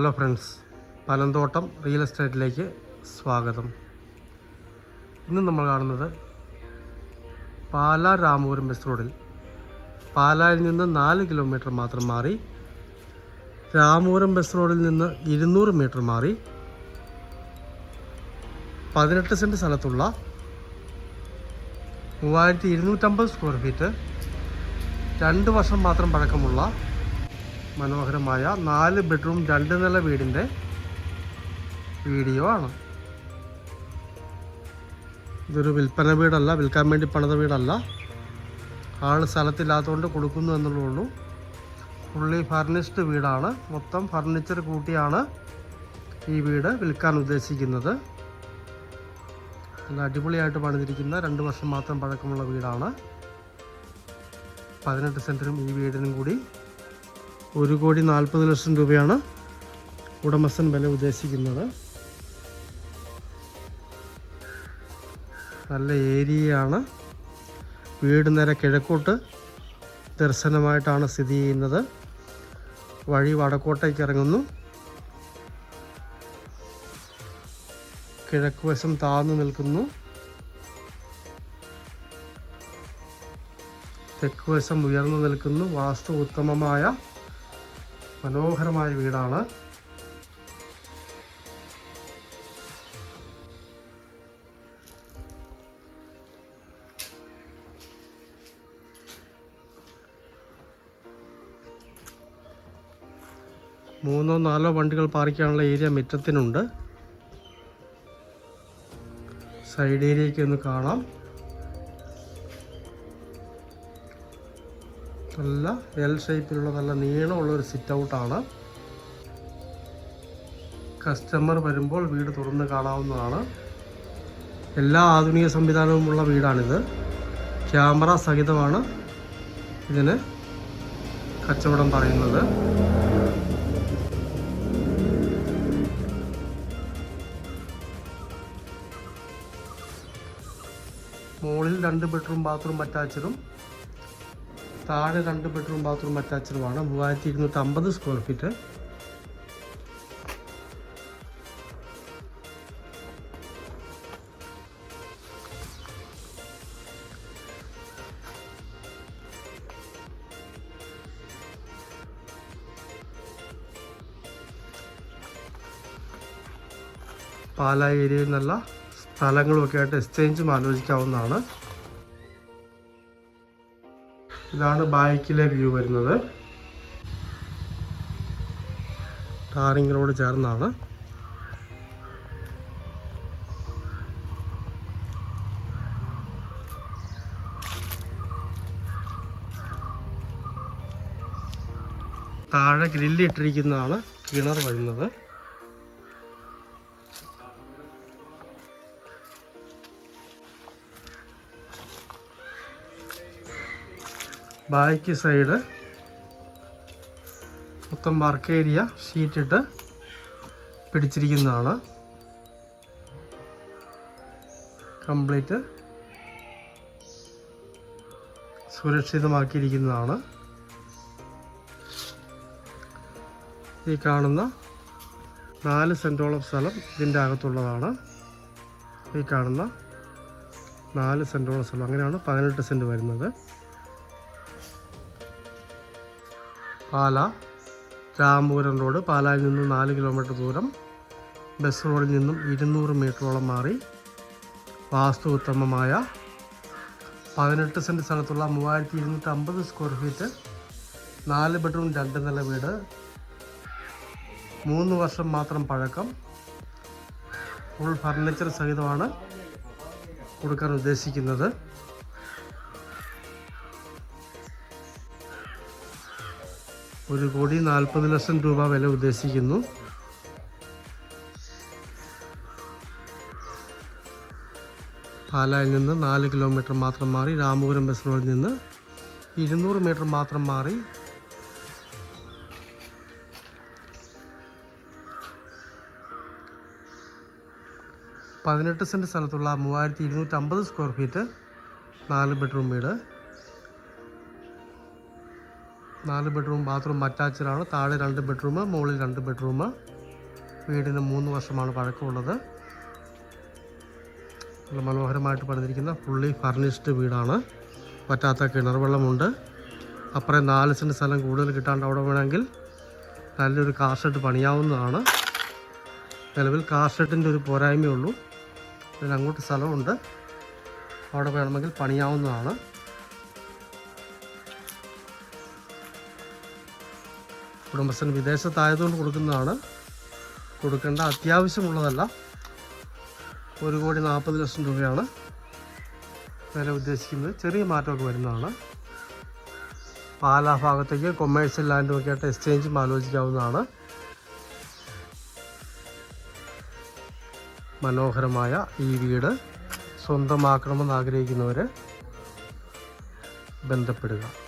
Hello friends Panamthottam real എസ്റ്റേറ്റിലേക്ക് സ്വാഗതം. ഇന്ന് നമ്മൾ കാണുന്നത് പാലാ രാമപുരം ബസ് റോഡിൽ പാലായിൽ നിന്ന് നാല് കിലോമീറ്റർ മാത്രം മാറി രാമപുരം ബസ് റോഡിൽ നിന്ന് ഇരുന്നൂറ് മീറ്റർ മാറി പതിനെട്ട് സെന്റ് സ്ഥലത്തുള്ള മൂവായിരത്തി ഇരുന്നൂറ്റമ്പത് സ്ക്വയർ ഫീറ്റ് രണ്ട് വർഷം മാത്രം പഴക്കമുള്ള മനോഹരമായ നാല് ബെഡ്റൂം രണ്ട് നില വീടിന്റെ വീഡിയോ ആണ്. ഇതൊരു വിൽപ്പന വീടല്ല വിൽക്കാൻ വേണ്ടി പണിത വീടല്ല. ആൾ സ്ഥലത്തില്ലാത്തതുകൊണ്ട് കൊടുക്കുന്നു എന്നുള്ളൂ ഫുള്ളി ഫർണിഷ്ഡ് വീടാണ്. മൊത്തം ഫർണിച്ചർ കൂട്ടിയാണ് ഈ വീട് വിൽക്കാൻ ഉദ്ദേശിക്കുന്നത്. നല്ല അടിപൊളിയായിട്ട് പണിതിരിക്കുന്ന രണ്ട് വർഷം മാത്രം പഴക്കമുള്ള വീടാണ്. പതിനെട്ട് സെന്റിനും ഈ വീടിനും കൂടി ഒരു കോടി നാൽപ്പത് ലക്ഷം രൂപയാണ് ഉടമസ്ഥൻ വില ഉദ്ദേശിക്കുന്നത്. നല്ല ഏരിയയാണ്. വീട് നേരെ കിഴക്കോട്ട് ദർശനമായിട്ടാണ് സ്ഥിതി ചെയ്യുന്നത്. വഴി വടക്കോട്ടേക്ക് ഇറങ്ങുന്നു. കിഴക്ക് വശം താഴ്ന്നു നിൽക്കുന്നു. തെക്ക് വശം ഉയർന്നു നിൽക്കുന്നു. വാസ്തു ഉത്തമമായ മനോഹരമായ വീടാണ്. മൂന്നോ നാലോ വണ്ടികൾ പാർക്കാനുള്ള ഏരിയ മുറ്റത്തിനുണ്ട്. സൈഡ് ഏരിയയ്ക്ക് ഒന്ന് കാണാം. നല്ല എൽ ഷേപ്പിലുള്ള നല്ല നീളമുള്ള ഒരു സിറ്റ് ഔട്ടാണ് കസ്റ്റമർ വരുമ്പോൾ വീട് തുറന്ന് കാണാവുന്നതാണ്. എല്ലാ ആധുനിക സംവിധാനവുമുള്ള വീടാണിത്. ക്യാമറ സഹിതമാണ് ഇതിന് കച്ചവടം പറയുന്നത്. മുകളിൽ രണ്ട് ബെഡ്റൂം ബാത്റൂം അറ്റാച്ചഡും താഴെ രണ്ട് ബെഡ്റൂം ബാത്റൂം അറ്റാച്ചഡുമാണ് മൂവായിരത്തി ഇരുന്നൂറ്റി അമ്പത് സ്ക്വയർ ഫീറ്റ് പാലാ ഏരിയയിൽ നിന്നുള്ള സ്ഥലങ്ങളുമൊക്കെ ആയിട്ട് എക്സ്ചേഞ്ചും ആലോചിക്കാവുന്നതാണ്. ഇതാണ് ബാക്കിലെ വ്യൂ വരുന്നത്. റോഡ് ചേർന്നാണ്. താഴെ ഗ്രില്ല് ഇട്ടിരിക്കുന്നതാണ് കിണർ വരുന്നത്. ബാക്ക് സൈഡ് മൊത്തം വർക്ക് ഏരിയ ഷീറ്റിട്ട് പിടിച്ചിരിക്കുന്നതാണ്. കംപ്ലീറ്റ് സുരക്ഷിതമാക്കിയിരിക്കുന്നതാണ്. ഈ കാണുന്ന നാല് സെന്റോളം സ്ഥലം ഇതിന്റെ അകത്തുള്ളതാണ്. ഈ കാണുന്ന നാല് സെന്റോളം സ്ഥലം. അങ്ങനെയാണ് പതിനെട്ട് സെന്റ് വരുന്നത്. പാല രാമപുരം റോഡ് പാലായിൽ നിന്നും നാല് കിലോമീറ്റർ ദൂരം. ബസ് റോഡിൽ നിന്നും ഇരുന്നൂറ് മീറ്ററോളം മാറി വാസ്തു ഉത്തമമായ പതിനെട്ട് സെന്റ് സ്ഥലത്തുള്ള മൂവായിരത്തി ഇരുന്നൂറ്റി അമ്പത് സ്ക്വയർ ഫീറ്റ് നാല് ബെഡ്റൂം രണ്ട് നില വീട്. മൂന്ന് വർഷം മാത്രം പഴക്കം. ഫുൾ ഫർണിച്ചർ സഹിതമാണ് കൊടുക്കാൻ ഉദ്ദേശിക്കുന്നത്. ഒരു കോടി നാൽപ്പത് ലക്ഷം രൂപ വില ഉദ്ദേശിക്കുന്നു. പാലായിൽ നിന്ന് നാല് കിലോമീറ്റർ മാത്രം മാറി രാമപുരം ബസ് റോഡിൽ നിന്ന് ഇരുന്നൂറ് മീറ്റർ മാത്രം മാറി പതിനെട്ട് സെന്റ് സ്ഥലത്തുള്ള മൂവായിരത്തി ഇരുന്നൂറ്റമ്പത് സ്ക്വയർ ഫീറ്റ് നാല് ബെഡ്റൂം വീട്. നാല് ബെഡ്റൂം ബാത്റൂം അറ്റാച്ച്ഡാണ്. താഴെ രണ്ട് ബെഡ്റൂം മുകളിൽ രണ്ട് ബെഡ്റൂം. വീടിന് മൂന്ന് വർഷമാണ് പഴക്കമുള്ളത്. നല്ല മനോഹരമായിട്ട് പണിതിരിക്കുന്ന ഫുള്ളി ഫർണിഷ്ഡ് വീടാണ്. പറ്റാത്ത കിണർ വെള്ളമുണ്ട് അപ്പുറം നാല് സെന്റ് സ്ഥലം കൂടുതൽ കിട്ടാണ്ട് അവിടെ വേണമെങ്കിൽ നല്ലൊരു കാർ ഷെഡ് പണിയാവുന്നതാണ്. നിലവിൽ കാർ ഒരു പോരായ്മയുള്ളൂ ഇതിന് അങ്ങോട്ട് സ്ഥലമുണ്ട്. അവിടെ വേണമെങ്കിൽ പണിയാവുന്നതാണ്. ഉടമസ്ഥൻ വിദേശത്തായതുകൊണ്ട് കൊടുക്കുന്നതാണ്. കൊടുക്കേണ്ട അത്യാവശ്യമുള്ളതല്ല. ഒരു കോടി നാൽപ്പത് ലക്ഷം രൂപയാണ് വില ഉദ്ദേശിക്കുന്നത്. ചെറിയ മാറ്റമൊക്കെ വരുന്നതാണ്. പാലാ ഭാഗത്തേക്ക് കൊമേഴ്സ്യൽ ലാൻഡും ഒക്കെ ആയിട്ട് എക്സ്ചേഞ്ചും ആലോചിക്കാവുന്നതാണ്. മനോഹരമായ ഈ വീട് സ്വന്തമാക്കണമെന്ന് ആഗ്രഹിക്കുന്നവർ ബന്ധപ്പെടുക.